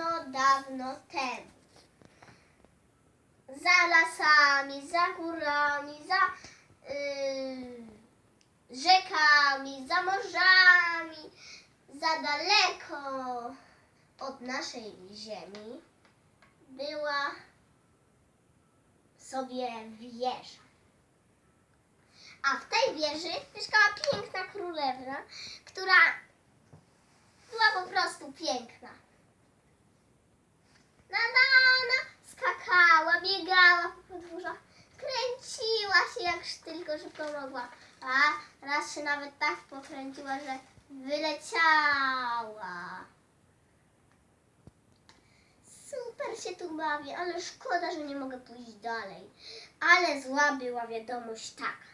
dawno, dawno temu. Za lasami, za górami, za yy, rzekami, za morzami, za daleko od naszej ziemi była sobie wieża. A w tej wieży mieszkała piękna królewna, która była po prostu piękna. Nadana skakała, biegała po podwórzach, kręciła się jak tylko szybko mogła. A raz się nawet tak pokręciła, że wyleciała. Super się tu bawię, ale szkoda, że nie mogę pójść dalej. Ale zła była wiadomość taka,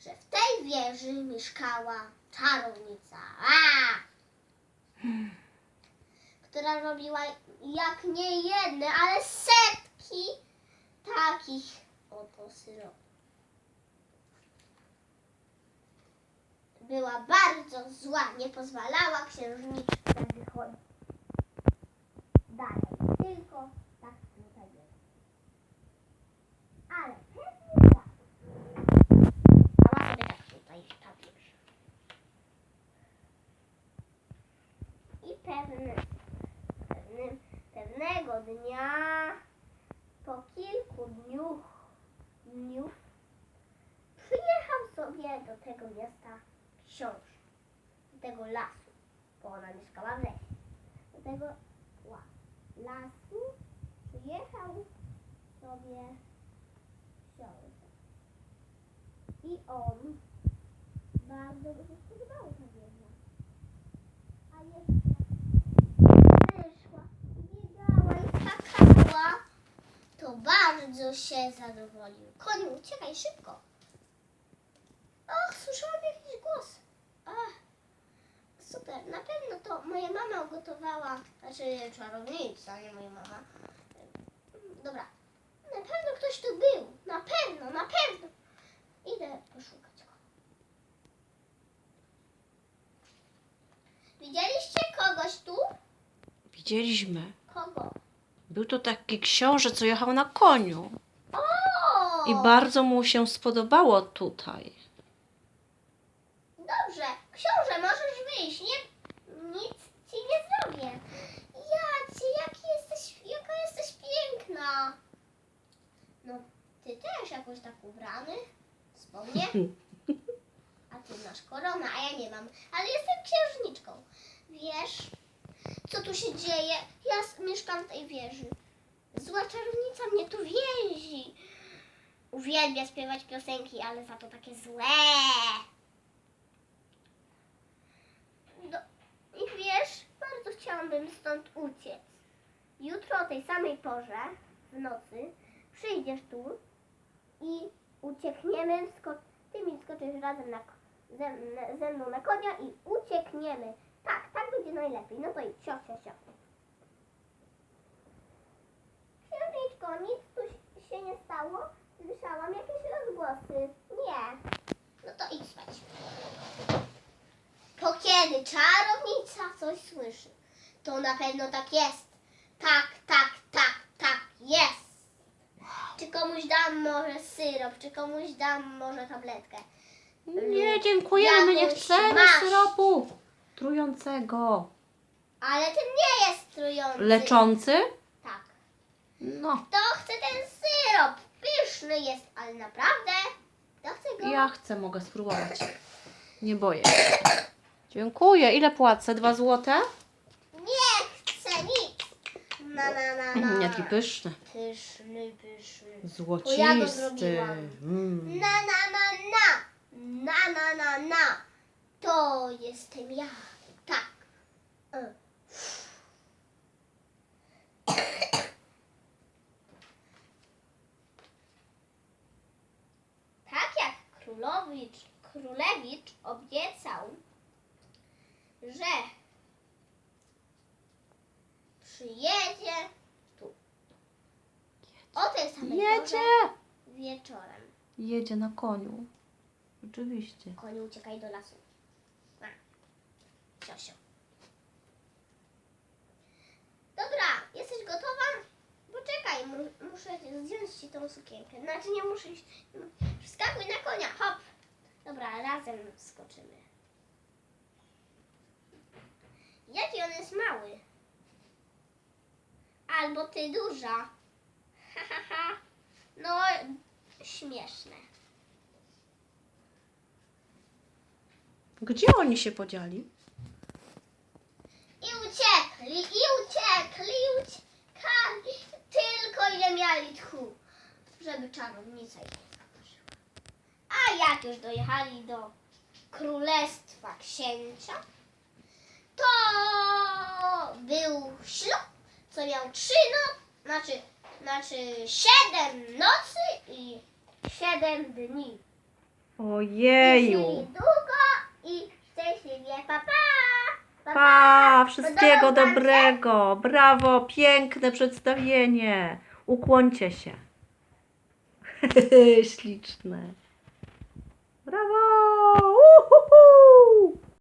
że w tej wieży mieszkała czarownica. Która robiła jak nie jedne, ale setki takich oto syropów. Była bardzo zła, nie pozwalała księżniczce wychodzić dalej, tylko tak tutaj jest. Ale pewnie tak. Stała sobie tak tutaj ta wieża. I pewny, pewnym, pewnego dnia, po kilku dniu, dniów, przyjechał sobie do tego miasta książę, do tego lasu, bo ona mieszkała w lesie. Do tego ła, lasu przyjechał sobie książę. I on bardzo się spodobała ta wieża. A jeszcze wyszła, biegała i skakała, to bardzo się zadowolił. Koniu, uciekaj szybko. Och, słyszałam jakiś głos. Ach, super, na pewno to moja mama ugotowała, znaczy czarownica, nie moja mama. Dobra, na pewno ktoś tu był, na pewno, na pewno. Idę poszukać go. Widzieliście kogoś tu? Widzieliśmy. Był to taki książę, co jechał na koniu. I bardzo mu się spodobało tutaj. Dobrze, książę, możesz wyjść, nie, nic ci nie zrobię. Jacie, jaki jesteś, jaka jesteś piękna. No, ty też jakoś tak ubrany, wspomnę. A ty masz koronę, a ja nie mam, ale jestem księżniczką. Wiesz, co tu się dzieje? Ja mieszkam w tej wieży. Zła czarownica mnie tu więzi. Uwielbia śpiewać piosenki, ale za to takie złe. Do, I wiesz, bardzo chciałabym stąd uciec. Jutro o tej samej porze, w nocy, przyjdziesz tu i uciekniemy, sko- ty mi skoczysz razem na, ze, ze mną na konia i uciekniemy. Tak, będzie najlepiej. No to idź, sio, sio, sio. Księżniczko, nic tu się- nie stało. Słyszałam jakieś rozgłosy. Nie. No to idź spać. To kiedy czarownica coś słyszy, to na pewno tak jest. Tak, tak, tak, tak, jest. Czy komuś dam może syrop, czy komuś dam może tabletkę. Nie, dziękujemy, my nie Jakąś chcemy maść. syropu trującego. Ale ten nie jest trujący. Leczący? Tak. No, Kto chce ten syrop? Pyszny jest, ale naprawdę. Kto chce go? ja chcę, mogę spróbować. Nie boję się. Dziękuję. Ile płacę? Dwa złote? Nie chcę nic. Na, na, na, na. Mm, Jaki pyszny. Pyszny, pyszny. Złocisty. zrobiłam. Mm. Na, na, na, na. Na, na, na, na. To jestem ja. Tak. E. Tak jak królowicz, królewicz obiecał, że przyjedzie tu. O tej samej Jedzie! porze wieczorem. Jedzie na koniu. Rzeczywiście. Koniu, uciekaj do lasu. Ciosio. Dobra, jesteś gotowa? Poczekaj, muszę zdjąć ci tą sukienkę. Znaczy nie muszę iść. Wskakuj na konia, hop! Dobra, razem skoczymy. Jaki on jest mały? Albo ty duża. Ha, ha, ha. No, śmieszne. Gdzie oni się podzieli? I uciekli, i uciekli, i uciekali. Tylko ile miali tchu, żeby czarownica ich nie zauważyła. A jak już dojechali do królestwa księcia, to był ślub, co miał trzy no, znaczy, znaczy siedem nocy i siedem dni. Ojeju. długo i szczęśliwie, pa pa! Pa! Wszystkiego dobrego! Brawo! Piękne przedstawienie! Ukłońcie się! Śliczne! Brawo! Uhuhu!